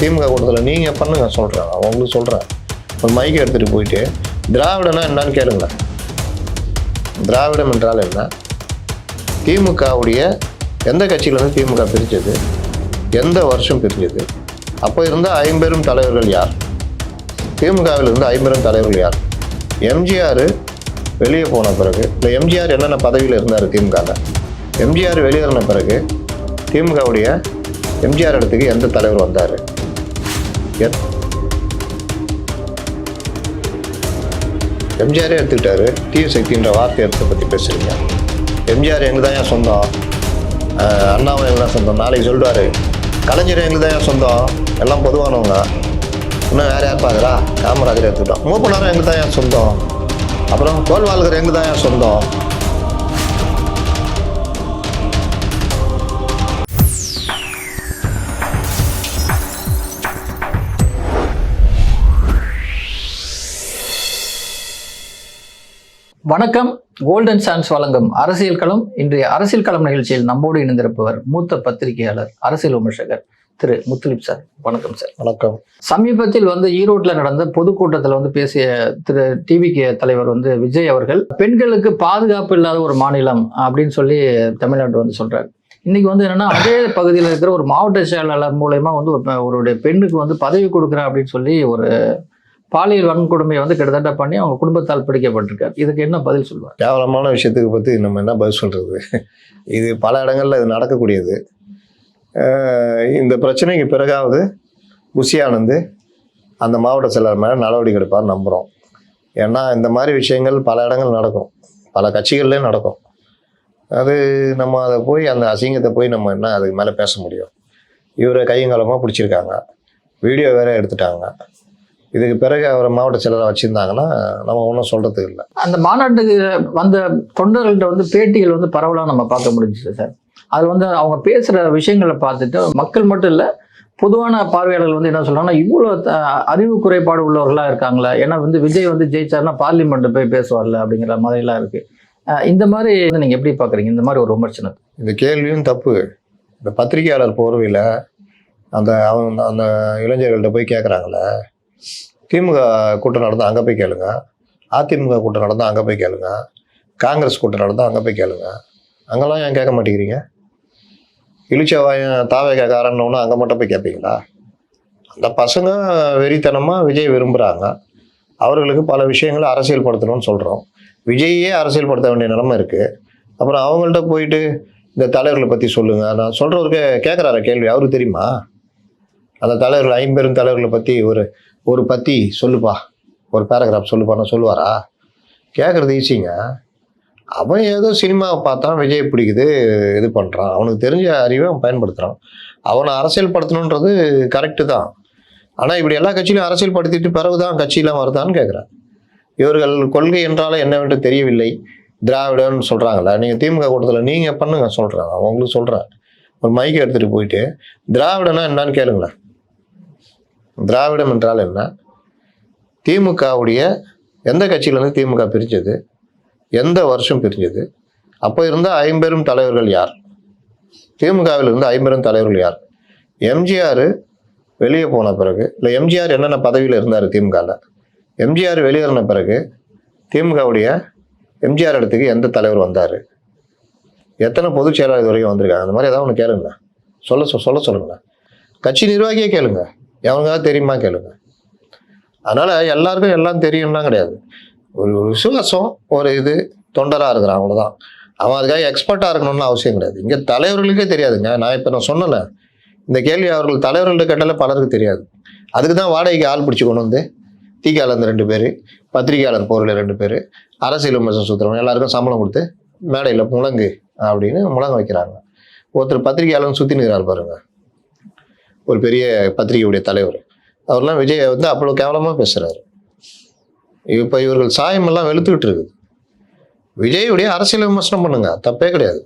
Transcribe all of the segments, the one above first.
திமுக கூட்டத்தில் நீங்கள் பண்ணுங்க சொல்கிறேன் அவங்களுக்கு உங்களுக்கு சொல்கிறேன் ஒரு மைக்கை எடுத்துகிட்டு போயிட்டு திராவிடனா என்னன்னு கேளுங்க திராவிடம் என்றால் என்ன? திமுகவுடைய எந்த கட்சியிலேருந்து திமுக பிரித்தது எந்த வருஷம் பிரிஞ்சது? அப்போ இருந்த ஐம்பெரும் தலைவர்கள் யார்? திமுகவில் இருந்த ஐம்பெரும் தலைவர்கள் யார்? எம்ஜிஆர் வெளியே போன பிறகு இல்லை எம்ஜிஆர் என்னென்ன பதவியில் இருந்தார் திமுகவில் எம்ஜிஆர் வெளியேறின பிறகு திமுகவுடைய எம்ஜிஆர் இடத்துக்கு எந்த தலைவர் வந்தார்? எத் எம்ஜிஆரே எடுத்துக்கிட்டாரு. தீய சக்தின்ற வார்த்தை எடுத்த பற்றி பேசுகிறீங்க எம்ஜிஆர் எங்களுக்கு தான் ஏன் சொந்தம்? அண்ணாவும் எங்களுக்கு தான் சொந்தம்? நாளைக்கு சொல்லுவார் கலைஞர் எங்களுக்கு தான் ஏன் சொந்தம்? எல்லாம் பொதுவானவங்க. இன்னும் வேறு யார் பார்க்குறா காமராஜர் எடுத்துக்கிட்டோம் மூப்பனாரும் எங்களுக்கு தான் ஏன் சொந்தம்? அப்புறம் தோல்வாள்கர் எங்களுக்கு தான் ஏன் சொந்தம்? வணக்கம். கோல்டன் சான்ஸ் வழங்கும் அரசியல் களம். இன்றைய அரசியல் களம் நிகழ்ச்சியில் நம்மோடு இணைந்திருப்பவர் மூத்த பத்திரிகையாளர் அரசியல் விமர்சகர் திரு முத்துலிப் சார். வணக்கம் சார். வணக்கம். சமீபத்தில் வந்து ஈரோட்டில் நடந்த பொதுக்கூட்டத்தில் வந்து பேசிய திரு டிவிகே தலைவர் வந்து விஜய் அவர்கள் பெண்களுக்கு பாதுகாப்பு இல்லாத ஒரு மாநிலம் அப்படின்னு சொல்லி தமிழ்நாடு வந்து சொல்றாரு. இன்னைக்கு வந்து என்னன்னா அதே பகுதியில் இருக்கிற ஒரு மாவட்ட செயலாளர் மூலயமா வந்து ஒரு- பெண்ணுக்கு வந்து பதவி கொடுக்குறேன் அப்படின்னு சொல்லி ஒரு பாலியல் வன்கொடுமையை வந்து கிட்டத்தட்ட பண்ணி அவங்க குடும்பத்தால் பிடிக்கப்பட்டிருக்காரு. இதுக்கு என்ன பதில் சொல்லுவார் கேவலமான விஷயத்துக்கு பற்றி நம்ம என்ன பதில் சொல்கிறது இது பல இடங்களில் இது நடக்கக்கூடியது. இந்த பிரச்சனைக்கு பிறகாவது புஷி அந்த மாவட்ட செயலர் மேலே நடவடிக்கை எடுப்பார் நம்புகிறோம் ஏன்னா இந்த மாதிரி விஷயங்கள் பல இடங்கள் நடக்கும். பல கட்சிகள்லேயும் நடக்கும். அது நம்ம அதை போய் அந்த அசிங்கத்தை போய் நம்ம என்ன அதுக்கு மேலே பேச முடியும்? இவரை கையங்காலமாக பிடிச்சிருக்காங்க. வீடியோ வேற எடுத்துட்டாங்க. இதுக்கு பிறகு அவரை மாவட்ட செயலராக வச்சுருந்தாங்கன்னா நம்ம ஒன்றும் சொல்கிறதுக்கு இல்லை. அந்த மாநாட்டுக்கு வந்த தொண்டர்கள்ட்ட வந்து பேட்டிகள் வந்து பரவலாக நம்ம பார்க்க முடிஞ்சுச்சு சார். அது வந்து அவங்க பேசுகிற விஷயங்களை பார்த்துட்டு மக்கள் மட்டும் இல்லை பொதுவான பார்வையாளர்கள் வந்து என்ன சொல்றாங்கன்னா இவ்வளோ அறிவு குறைபாடு உள்ளவர்களாக இருக்காங்களா? ஏன்னா வந்து விஜய் வந்து ஜெயிச்சாருன்னா பார்லிமெண்ட் போய் பேசுவார்ல அப்படிங்கிற மாதிரிலாம் இருக்கு. அஹ் இந்த மாதிரி வந்து நீங்கள் எப்படி பார்க்குறீங்க? இந்த மாதிரி ஒரு விமர்சனம். இந்த கேள்வியும் தப்பு. இந்த பத்திரிகையாளர் போர்வையில் அந்த அவங்க அந்த இளைஞர்கள்ட்ட போய் கேட்குறாங்களே திமுக கூட்டம் நடந்தால் அங்கே போய் கேளுங்க. அதிமுக கூட்டம் நடந்தால் அங்கே போய் கேளுங்க. காங்கிரஸ் கூட்டம் நடந்தால் அங்கே போய் கேளுங்க. அங்கெல்லாம் ஏன் கேட்க மாட்டேங்கிறீங்க? இழிச்சவாயம் தாவே கேட்காரன்னு அங்கே மட்டும் போய் கேட்பீங்களா? அந்த பசங்க வெறித்தனமாக விஜய் விரும்புகிறாங்க அவர்களுக்கு பல விஷயங்களை அரசியல்படுத்தணும்னு சொல்கிறோம் விஜய்யே அரசியல்படுத்த வேண்டிய நிலைமை இருக்குது அப்புறம் அவங்கள்ட்ட போயிட்டு இந்த தலைவர்களை பற்றி சொல்லுங்கள் நான் சொல்கிறவருக்கு கேட்குறாரு கேள்வி? அவருக்கு தெரியுமா? அந்த தலைவர்கள் ஐம்பெரும் தலைவர்களை பற்றி ஒரு ஒரு பற்றி சொல்லுப்பா. ஒரு பேராகிராஃப் சொல்லுப்பான்னு சொல்லுவாரா? கேட்குறது ஈஸிங்க அவன் ஏதோ சினிமாவை பார்த்தான் விஜய் பிடிக்குது இது பண்ணுறான் அவனுக்கு தெரிஞ்ச அறிவை அவன் பயன்படுத்துகிறான் அவனை அரசியல் படுத்தணுன்றது கரெக்டு தான். ஆனால் இப்படி எல்லா கட்சியிலும் அரசியல் படுத்திட்டு பிறகு தான் கட்சியெலாம் வருதான்னு கேட்குறேன் இவர்கள் கொள்கை என்றாலும் என்னவென்று தெரியவில்லை. திராவிடன்னு சொல்கிறாங்களா நீங்கள் திமுக கூட்டத்தில் நீங்கள் பண்ணுங்க சொல்கிறேன் அவங்களுக்கு உங்களுக்கு சொல்கிறேன் ஒரு மைக்கை எடுத்துகிட்டு போயிட்டு திராவிடனா என்னான்னு கேளுங்களேன். திராவிடம் என்றால் என்ன? திமுகவுடைய எந்த கட்சியிலேருந்து திமுக பிரிஞ்சது? எந்த வருஷம் பிரிஞ்சது? அப்போ இருந்த ஐம்பெரும் தலைவர்கள் யார்? திமுகவில் இருந்த ஐம்பெரும் தலைவர்கள் யார்? எம்ஜிஆர் வெளியே போன பிறகு இல்லை எம்ஜிஆர் என்னென்ன பதவியில் இருந்தார் திமுகவில் எம்ஜிஆர் வெளியேறின பிறகு திமுகவுடைய எம்ஜிஆர் இடத்துக்கு எந்த தலைவர் வந்தார்? எத்தனை பொதுச் செயலாளர் வரைக்கும் வந்திருக்காங்க? அந்த மாதிரி ஏதாவது ஒன்று கேளுங்க சொல்ல சொ- சொல்ல சொல்லுங்கண்ணா கட்சி நிர்வாகியே கேளுங்க. எவனுக்காவது தெரியுமா கேளுங்க. அதனால் எல்லாருக்கும் எல்லாம் தெரியும்லாம் கிடையாது. ஒரு விசுவாசம் ஒரு இது தொண்டராக இருக்கிறான் அவ்வளோதான் அவன் அதுக்காக எக்ஸ்பர்ட்டாக இருக்கணும்னு அவசியம் கிடையாது. இங்கே தலைவர்களுக்கே தெரியாதுங்க. நான் இப்போ நான் சொன்னல இந்த கேள்வி அவர்கள் தலைவர்கள்ட்ட கேட்டாலே பலருக்கு தெரியாது. அதுக்கு தான் வாடகைக்கு ஆள் பிடிச்சி கொண்டு வந்து தீக்காளர் ரெண்டு பேர் பத்திரிகையாளர் போரில் ரெண்டு பேர் அரசியல் விமர்சனம் சுற்றுறவங்க எல்லாருக்கும் சம்பளம் கொடுத்து மேடையில் முழங்கு அப்படின்னு முழங்க வைக்கிறாங்க. ஒருத்தர் பத்திரிகையாளர் சுற்றி நிற்கிறார் பாருங்கள் ஒரு பெரிய பத்திரிகையுடைய தலைவர். அவர்லாம் விஜய் வந்து அவ்வளோ கேவலமாக பேசுகிறாரு இப்போ இவர்கள் சாயமெல்லாம் வெளுத்துக்கிட்டு இருக்குது. விஜயுடைய அரசியல் விமர்சனம் பண்ணுங்க தப்பே கிடையாது.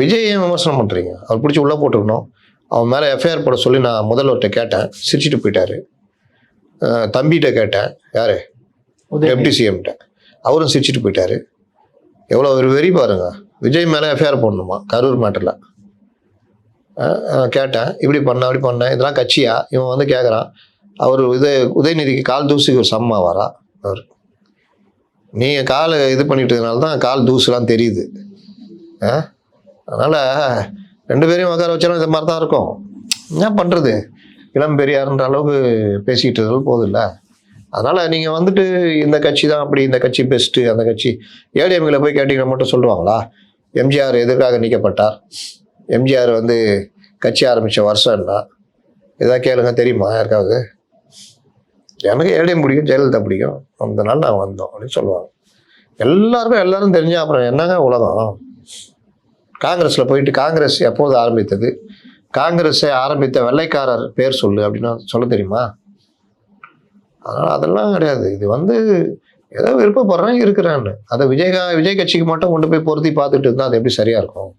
விஜய் ஏன் விமர்சனம் பண்ணுறீங்க அவர் பிடிச்சி உள்ளே போட்டுக்கணும். அவன் மேலே எஃப்ஐஆர் போட சொல்லி நான் முதல்வர்கிட்ட கேட்டேன் சிரிச்சிட்டு போயிட்டாரு. தம்பிகிட்ட கேட்டேன் யாரு? டெப்டி சிஎம்கிட்ட அவரும் சிரிச்சிட்டு போயிட்டாரு. எவ்வளோ ஒரு வெறி பாருங்க. விஜய் மேலே எஃப்ஐஆர் போடணுமா? கரூர் மேட்டரில். கேட்டேன். இப்படி பண்ண அப்படி பண்ணேன் இதெல்லாம் கட்சியா? இவன் வந்து கேட்குறான் அவர் இது உதயநிதிக்கு கால் தூசுக்கு ஒரு சம்மா வரா? அவர். நீங்கள் காலை இது பண்ணிட்டு இருக்கனால தான் கால் தூசுலாம் தெரியுது. ஆ? அதனால் ரெண்டு பேரையும் உட்கார வச்சாலும் இந்த மாதிரி தான் இருக்கும். என்ன பண்ணுறது இளம் பெரியார்ன்ற அளவுக்கு பேசிக்கிட்டு இருந்தாலும் போதில்ல அதனால் நீங்கள் வந்துட்டு இந்த கட்சி தான் அப்படி இந்த கட்சி பெஸ்ட்டு அந்த கட்சி. ஏடிஎம்கில் போய் கேட்டீங்கன்னா மட்டும் சொல்லுவாங்களா? எம்ஜிஆர் எதற்காக நீக்கப்பட்டார்? எம்ஜிஆர் வந்து கட்சி ஆரம்பித்த வருஷம் என்ன எதாவது கேளுங்க தெரியுமா யாருக்காவது? எனக்கு ஏடிஎம் பிடிக்கும் ஜெயலலிதா பிடிக்கும். அந்த நாள் நான் வந்தோம் அப்படின்னு சொல்லுவாங்க. எல்லாருக்கும் எல்லாரும் தெரிஞ்ச அப்புறம் என்னங்க உலகம்? காங்கிரஸில் போயிட்டு காங்கிரஸ் எப்போது ஆரம்பித்தது? காங்கிரஸை ஆரம்பித்த வெள்ளைக்காரர் பேர் சொல்லு அப்படின்னு சொல்ல தெரியுமா? அதனால் அதெல்லாம் கிடையாது. இது வந்து ஏதோ விருப்பப்படுறேன் இருக்கிறான்னு. அதை விஜய் விஜய் கட்சிக்கு மட்டும் கொண்டு போய் பொருத்தி பார்த்துட்டு இருந்தால் அது எப்படி சரியாக இருக்கும்?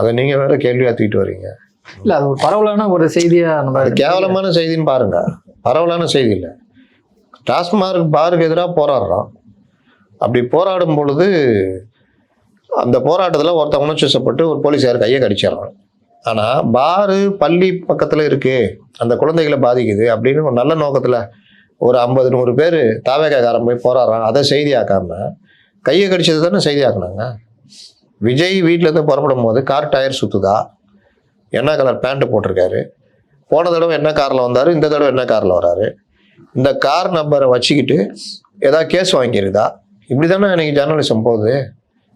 அதை நீங்கள் வேற கேள்வியாக தூக்கிட்டு வரீங்க. இல்ல அது ஒரு பரவலான ஒரு செய்தியா நம்ம கேவலமான செய்தின்னு பாருங்க. பரவலான செய்தி இல்லை. டாஸ்மார்க் பாருக்கு எதிராக போராடுறோம் அப்படி போராடும் பொழுது அந்த போராட்டத்தில் ஒருத்தன் உணர்ச்சிசப்பட்டு ஒரு போலீஸார் கையை கடிச்சிடறான். ஆனால் பாரு பள்ளி பக்கத்தில் இருக்கு. அந்த குழந்தைகளை பாதிக்குது அப்படின்னு ஒரு நல்ல நோக்கத்தில் ஒரு ஐம்பது நூறு பேர் தாவேக்காரன் போய் போராடுறான். அதை செய்தியாக்காம கையை கடிச்சது தானே செய்தியாக்குனாங்க? விஜய் வீட்டிலேருந்து புறப்படும் போது கார் டயர் சுற்றுதா என்ன கலர் பேண்ட்டு போட்டிருக்காரு? போன தடவை என்ன காரில் வந்தார்? இந்த தடவை என்ன காரில் வராரு? இந்த கார் நம்பரை வச்சுக்கிட்டு ஏதாவது கேஸ் வாங்கியிருதா இப்படி தானே எனக்கு ஜேர்னலிசம் போகுது.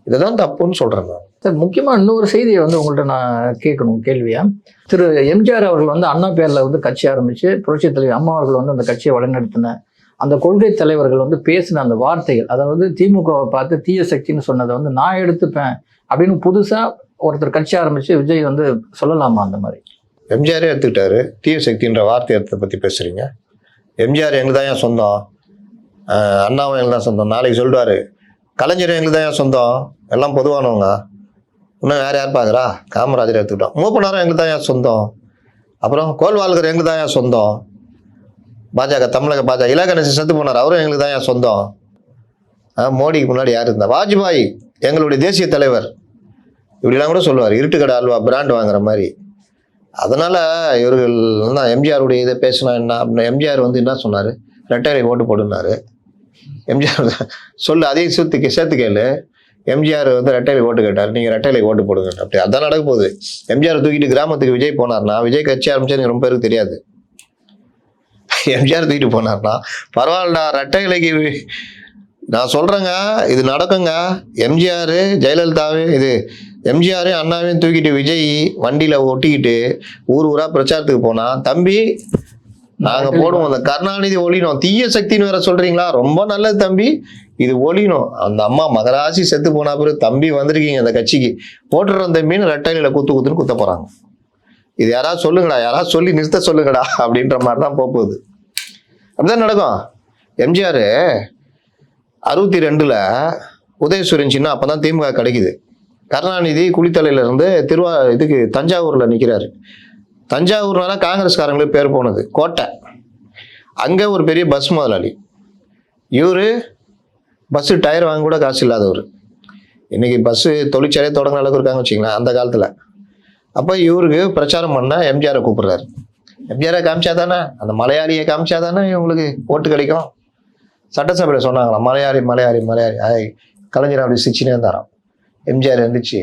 இதுதான் தப்புன்னு சொல்கிறேன் நான். சார் முக்கியமாக இன்னொரு செய்தியை வந்து உங்கள்கிட்ட நான் கேட்கணும் கேள்வியா? திரு எம்ஜிஆர் அவர்கள் வந்து அண்ணா பேரில் வந்து கட்சி ஆரம்பித்து புரட்சி தலைவர் அம்மா அவர்கள் வந்து அந்த கட்சியை வழிநடத்தின அந்த கொள்கை தலைவர்கள் வந்து பேசின அந்த வார்த்தைகள் அதாவது திமுகவை பார்த்து தீய சக்தின்னு சொன்னதை வந்து நான் எடுத்துப்பேன் அப்படின்னு புதுசாக ஒருத்தர் கட்சி ஆரம்பித்து விஜய் வந்து சொல்லலாமா அந்த மாதிரி? எம்ஜிஆரே எடுத்துக்கிட்டாரு. தீய சக்தின்ற வார்த்தை எடுத்த பற்றி பேசுகிறீங்க எம்ஜிஆர் எங்களுக்கு தான் ஏன் சொந்தம்? அண்ணாவும் எங்களுக்கு தான் சொந்தம். நாளைக்கு சொல்லுவார் கலைஞர் எங்களுக்கு தான் ஏன் சொந்தம்? எல்லாம் பொதுவானவங்க. இன்னும் யார் யார் பார்க்குறா காமராஜர் எடுத்துக்கிட்டோம். மூப்பனாரும் எங்களுக்கு தான் ஏன் சொந்தம்? அப்புறம் கோல்வாள்கர் எங்களுக்கு தான் ஏன் சொந்தம்? பாஜக தமிழக பாஜக. இலகணேசன் செத்து போனார். அவரும் எங்களுக்கு தான் என் சொந்தம். மோடிக்கு முன்னாடி யார் இருந்தா? வாஜ்பாய் எங்களுடைய தேசிய தலைவர். இப்படிலாம் கூட சொல்லுவார். இருட்டுக்கடை அல்வா பிராண்ட் வாங்குற மாதிரி. அதனால் இவர்கள் தான் எம்ஜிஆருடைய இதை பேசினா என்ன? அப்படின்னா எம்ஜிஆர் வந்து என்ன சொன்னார்? ரெட்டையரை ஓட்டு போடுனாரு. எம்ஜிஆர் சொல்லு அதையும் சேர்த்து சேர்த்து கேளு. எம்ஜிஆர் வந்து ரெட்டையில ஓட்டு கேட்டார். நீங்கள் ரெட்டையிலை ஓட்டு போடுங்க. அப்படி அதான் நடக்க போகுது. எம்ஜிஆர் தூக்கிட்டு கிராமத்துக்கு விஜய் போனார்னா விஜய் கட்சி ஆரம்பிச்சது எனக்கு ரொம்ப பேருக்கு தெரியாது. எம்ஜிஆர் தூக்கிட்டு போனார்னா பரவாயில்லடா ரெட்டை இலைக்கு நான் சொல்கிறேங்க இது நடக்குங்க. எம்ஜிஆர் ஜெயலலிதாவே இது எம்ஜிஆர் அண்ணாவையும் தூக்கிட்டு விஜய் வண்டியில் ஒட்டிக்கிட்டு ஊர் ஊராக பிரச்சாரத்துக்கு போனால் தம்பி நாங்கள் போடுவோம் அந்த கருணாநிதி ஒழினோம் தீய சக்தின்னு வேற சொல்கிறீங்களா ரொம்ப நல்லது தம்பி இது ஒழியணும் அந்த அம்மா மகராசி செத்து போனா பிறகு தம்பி வந்திருக்கீங்க அந்த கட்சிக்கு. போட்டுறோம் தம்பின்னு ரெட்டையில குத்து குத்துன்னு குத்த போகிறாங்க இது யாராவது சொல்லுங்கடா யாராவது சொல்லி நிறுத்த சொல்லுங்கடா அப்படின்ற மாதிரி தான் போக போகுது. அப்படிதான் நடக்கும். எம்ஜிஆர் அறுபத்தி ரெண்டில் உதயசூரியன் சின்ன அப்போ தான் திமுக கிடைக்குது. கருணாநிதி குளித்தலையிலேருந்து திருவா இதுக்கு தஞ்சாவூரில் நிற்கிறாரு தஞ்சாவூர்னால காங்கிரஸ்காரங்களுக்கு பேர் போனது கோட்டை. அங்கே ஒரு பெரிய பஸ் முதலாளி. இவர் பஸ்ஸு டயர் வாங்க கூட காசு இல்லாதவர். இன்றைக்கி பஸ்ஸு தொழிற்சாலையே தொடங்கின அளவுக்கு இருக்காங்க வச்சிங்களேன் அந்த காலத்தில். அப்போ இவருக்கு பிரச்சாரம் பண்ண எம்ஜிஆரை கூப்பிட்றாரு. எம்ஜிஆரை காமிச்சா தானே அந்த மலையாளியை காமிச்சா தானே இவங்களுக்கு ஓட்டு கிடைக்கும்? சட்டசபையில் சொன்னாங்களாம் மலையாளி மலையாளி மலையாளி. ஆய் கலைஞர் அப்படி சிரிச்சுனே இருந்தாராம். எம்ஜிஆர் இருந்துச்சு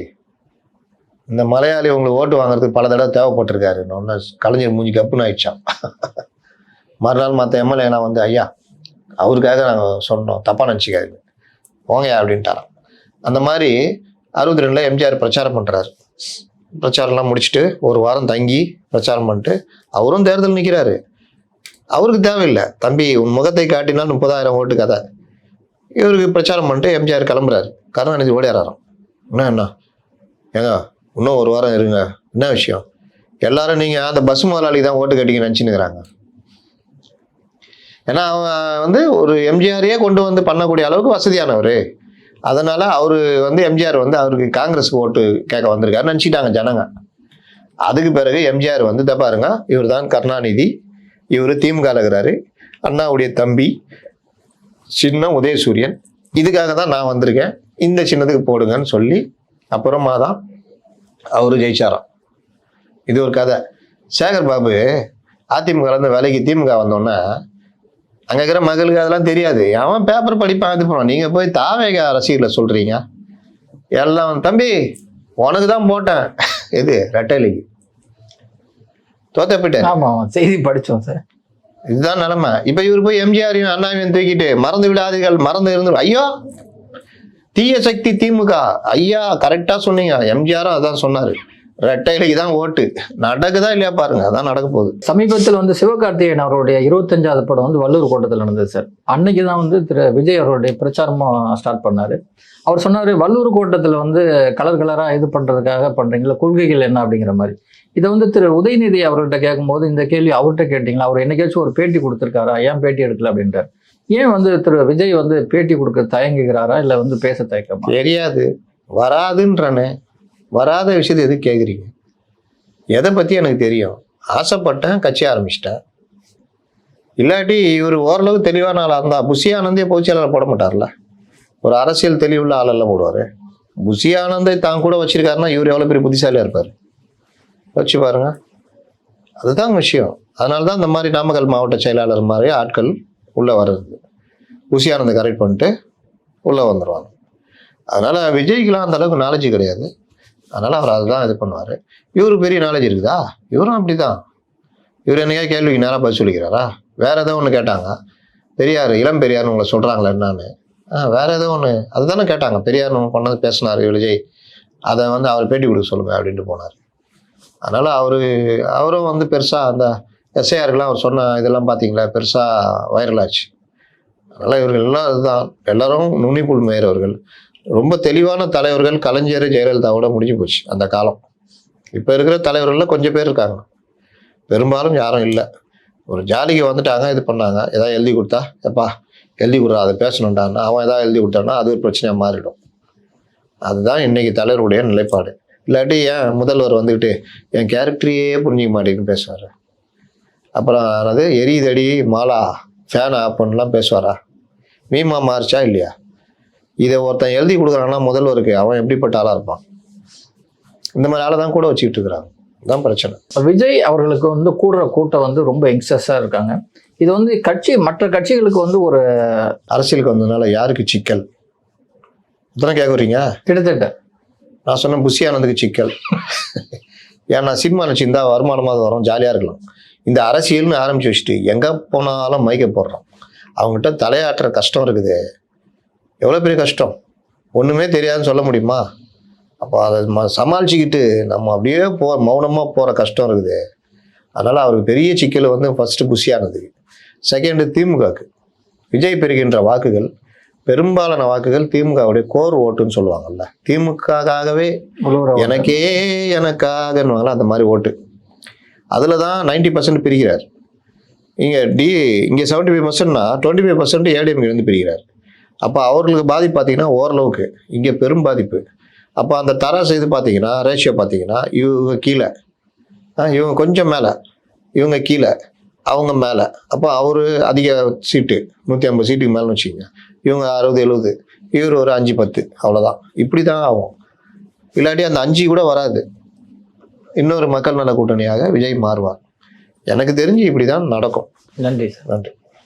இந்த மலையாளி உங்களுக்கு ஓட்டு வாங்குறதுக்கு பல தடவை தேவைப்பட்டிருக்காரு. ஒன்று கலைஞர் மூஞ்சி கப்புன்னு ஆயிடுச்சான் மறுநாள் மற்ற எம்எல்ஏ நான் வந்து ஐயா அவருக்காக நாங்கள் சொன்னோம் தப்பாக நினச்சிக்காது போங்கயா அப்படின்ட்டாராம். அந்த மாதிரி அறுபத்தி ரெண்டில் எம்ஜிஆர் பிரச்சாரம் பண்ணுறாரு பிரச்சாரம்லாம் முடிச்சுட்டு ஒரு வாரம் தங்கி பிரச்சாரம் பண்ணிட்டு அவரும் தேர்தல் நிற்கிறாரு அவருக்கு தேவையில்லை. தம்பி உன் முகத்தை காட்டினால் முப்பதாயிரம் ஓட்டு கதை. இவருக்கு பிரச்சாரம் பண்ணிட்டு எம்ஜிஆர் கிளம்புறாரு. கருணாநிதி ஓடியாராம் என்ன என்ன? ஏங்க இன்னும் ஒரு வாரம் இருங்க. என்ன விஷயம்? எல்லாரும் நீங்கள் அந்த பஸ் முதலாளி தான் ஓட்டு கட்டிங்க நினச்சின்னுக்கிறாங்க. ஏன்னா அவன் வந்து ஒரு எம்ஜிஆரையே கொண்டு வந்து பண்ணக்கூடிய அளவுக்கு வசதியானவர். அதனால அவர் வந்து எம்ஜிஆர் வந்து அவருக்கு காங்கிரஸ் ஓட்டு கேட்க வந்திருக்காரு நினச்சிட்டாங்க ஜனங்க. அதுக்கு பிறகு எம்ஜிஆர் வந்து இதை பாருங்க இவர் தான் கருணாநிதி இவர் திமுக இருக்கிறாரு. அண்ணாவுடைய தம்பி சின்ன உதயசூரியன். இதுக்காக தான் நான் வந்திருக்கேன். இந்த சின்னத்துக்கு போடுங்கன்னு சொல்லி அப்புறமா தான் அவரு ஜெயிச்சாராம். இது ஒரு கதை. சேகர் பாபு அதிமுக இருந்து வேலைக்கு திமுக வந்தோன்னே அங்கே இருக்கிற மகளுக்கு அதெல்லாம் தெரியாது. அவன் பேப்பர் படிப்பான் இது பண்ணுவான் நீங்கள் போய் தாவேக ரசிகர்களை சொல்கிறீங்க எல்லாம் தம்பி உனக்கு தான் போட்டேன் எது ரெட்டைலிக்கு தோத்த போயிட்டேன். ஆமா ஆமா. செய்தி படிச்சோம் சார். இதுதான் நிலைமை. இப்போ இவர் போய் எம்ஜிஆரையும் அண்ணாவையும் தூக்கிட்டு மறந்து விடாதீர்கள் மறந்து இருந்து ஐயோ! தீய சக்தி திமுக. ஐயா கரெக்டா சொன்னீங்க. எம்ஜிஆரும் அதான் சொன்னாரு. ரெட்டையிலைக்கு தான் ஓட்டு. நடக்குதா இல்லையா பாருங்க அதான் நடக்க போகுது. சமீபத்தில் வந்து சிவகார்த்திகேயன் அவருடைய இருபத்தஞ்சாவது படம் வந்து வள்ளூர் கோட்டத்தில் நடந்தது சார். அன்னைக்கு தான் வந்து திரு. விஜய் அவருடைய பிரச்சாரமும் ஸ்டார்ட் பண்ணாரு. அவர் சொன்னாரு வள்ளூர் கோட்டத்தில் வந்து கலர் கலரா இது பண்றதுக்காக பண்றீங்களா? கொள்கைகள் என்ன? அப்படிங்கிற மாதிரி. இதை வந்து திரு. உதயநிதி அவர்கிட்ட கேட்கும்போது இந்த கேள்வி அவர்கிட்ட கேட்டீங்களா? அவர் என்னைக்காச்சும் ஒரு பேட்டி கொடுத்துருக்காரா? ஏன் பேட்டி எடுக்கல? அப்படின்றார். ஏன் வந்து திரு. விஜய் வந்து பேட்டி கொடுக்க தயங்குகிறாரா? இல்லை வந்து பேச தயக்கமா? தெரியாது. வராதுன்றனே. வராத விஷயத்தை எதுவும் கேட்குறீங்க எதை பற்றி எனக்கு தெரியும். ஆசைப்பட்டேன் கட்சி ஆரம்பிச்சிட்டேன். இல்லாட்டி இவர் ஓரளவு தெளிவான ஆளாக இருந்தால் புஷி ஆனந்தே பொதுச்செயலாளர் போட மாட்டார்ல? ஒரு அரசியல் தெளிவுள்ள ஆளெல்லாம் போடுவார். புஷி ஆனந்தை தான் கூட வச்சுருக்காருன்னா இவர் எவ்வளோ பெரிய புத்திசாலியாக இருப்பார்? வச்சு பாருங்கள் அதுதான் விஷயம். அதனால தான் இந்த மாதிரி நாமக்கல் மாவட்ட செயலாளர் மாதிரி ஆட்கள் உள்ளே வர்றது. புஷி கரெக்ட் பண்ணிட்டு உள்ளே வந்துடுவாங்க அதனால் விஜய்க்கெலாம் அந்த அளவுக்கு நாலேஜ் கிடையாது. அதனால் அவர் அதுதான் இது பண்ணுவார். இவருக்கு பெரிய நாலேஜ் இருக்குதா? இவரும் அப்படி தான் இவர் என்னையா கேள்விக்கு நேராக பதில் சொல்லிக்கிறாரா? வேற ஏதோ ஒன்று கேட்டாங்க. பெரியார் இளம் பெரியார்னு உங்களை சொல்கிறாங்களே என்னான்னு. ஆ வேற ஏதோ ஒன்று அதுதானே கேட்டாங்க. பெரியார் நம்ம கொண்டாந்து பேசினார் விஜய் அதை வந்து அவர் பேட்டி கொடுக்க சொல்லுங்க அப்படின்ட்டு போனார். அதனால் அவர் அவரும் வந்து பெருசாக அந்த எஸ்ஐஆருக்கெல்லாம் அவர் சொன்ன இதெல்லாம் பார்த்தீங்களா பெருசாக வைரல் ஆச்சு. அதனால் இவர்கள் எல்லாம் இதுதான் எல்லாரும் நுனிப்புல் மேயறவர்கள் ரொம்ப தெளிவான தலைவர்கள் கலைஞர் ஜெயலலிதாவோட முடிஞ்சு போச்சு அந்த காலம். இப்போ இருக்கிற தலைவர்களில் கொஞ்சம் பேர் இருக்காங்க. பெரும்பாலும் யாரும் இல்லை. ஒரு ஜாலிக்கு வந்துட்டாங்க இது பண்ணாங்க. ஏதாவது எழுதி கொடுத்தா எப்பா எழுதி கொடுறா அதை பேசணுண்டான்னா அவன் ஏதாவது எழுதி கொடுத்தான்னா அது ஒரு பிரச்சனையாக மாறிடும். அதுதான் இன்னைக்கு தலைவருடைய நிலைப்பாடு. இல்லாட்டி ஏன் முதல்வர் வந்துக்கிட்டு என் கேரக்டரையே புரிஞ்சிக்க மாட்டேங்குன்னு பேசுவார்? அப்புறம் அது எரியுதடி மாலா ஃபேன் ஆஃப் பண்ணலாம் பேசுவாரா? மீமா மாறிச்சா இல்லையா? இதை ஒருத்தன் எழுதி கொடுக்குறான்னா முதல்வருக்கு அவன் எப்படிப்பட்ட ஆளாக இருப்பான்? இந்த மாதிரி ஆளை தான் கூட வச்சுக்கிட்டு இருக்கிறாங்க. இதுதான் பிரச்சனை. விஜய் அவர்களுக்கு வந்து கூடுற கூட்டம் வந்து ரொம்ப யங்ஸ்டர்ஸாக இருக்காங்க. இது வந்து கட்சி மற்ற கட்சிகளுக்கு வந்து ஒரு அரசியலுக்கு வந்ததுனால யாருக்கு சிக்கல்? இப்பதான் கேட்க வரீங்க கிட்டத்தட்ட. நான் சொன்ன புஷி ஆனந்துக்கு சிக்கல். ஏன்னா சினிமா நினச்சிருந்தா வருமானமாக வரும் ஜாலியாக இருக்கலாம். இந்த அரசியல்னு ஆரம்பிச்சு வச்சுட்டு எங்கே போனாலும் மைக்க போடுறோம். அவங்ககிட்ட தலையாட்டுற கஷ்டம் இருக்குது. எவ்வளோ பெரிய கஷ்டம்? ஒன்றுமே தெரியாதுன்னு சொல்ல முடியுமா? அப்போ அதை ம சமாளிச்சுக்கிட்டு நம்ம அப்படியே போ மௌனமாக போகிற கஷ்டம் இருக்குது. அதனால் அவருக்கு பெரிய சிக்கல் வந்து ஃபஸ்ட்டு புஷியானது செகண்டு திமுகக்கு விஜய் பெறுகின்ற வாக்குகள் பெரும்பாலான வாக்குகள் திமுகவுடைய கோர் ஓட்டுன்னு சொல்லுவாங்கல்ல. திமுகவே எனக்கே எனக்காகன்னுவாங்களா அந்த மாதிரி ஓட்டு. அதில் தான் நைன்டி பர்சன்ட் பிரிக்கிறார் இங்கே டி இங்கே செவன்ட்டி ஃபைவ் பர்சன்ட்னா டுவெண்ட்டி ஃபைவ் பர்சன்ட் ஏடிஎம்கிலேருந்து பிரிக்கிறார் அப்போ அவர்களுக்கு பாதிப்பு பார்த்தீங்கன்னா ஓரளவுக்கு. இங்கே பெரும் பாதிப்பு. அப்போ அந்த தராசு இது பார்த்தீங்கன்னா ரேஷியோ பார்த்தீங்கன்னா இவங்க கீழே. ஆ, இவங்க கொஞ்சம் மேலே. இவங்க கீழே. அவங்க மேலே. அப்போ அவர் அதிக சீட்டு நூற்றி ஐம்பது சீட்டுக்கு மேலே வச்சுக்கோங்க. இவங்க அறுபது எழுபது. இவர் ஒரு அஞ்சு பத்து. அவ்வளோதான் இப்படி தான் ஆகும். இல்லாட்டி அந்த அஞ்சு கூட வராது. இன்னொரு மக்கள் நல கூட்டணியாக விஜய் மாறுவார். எனக்கு தெரிஞ்சு இப்படி தான் நடக்கும். நன்றி சார். நன்றி.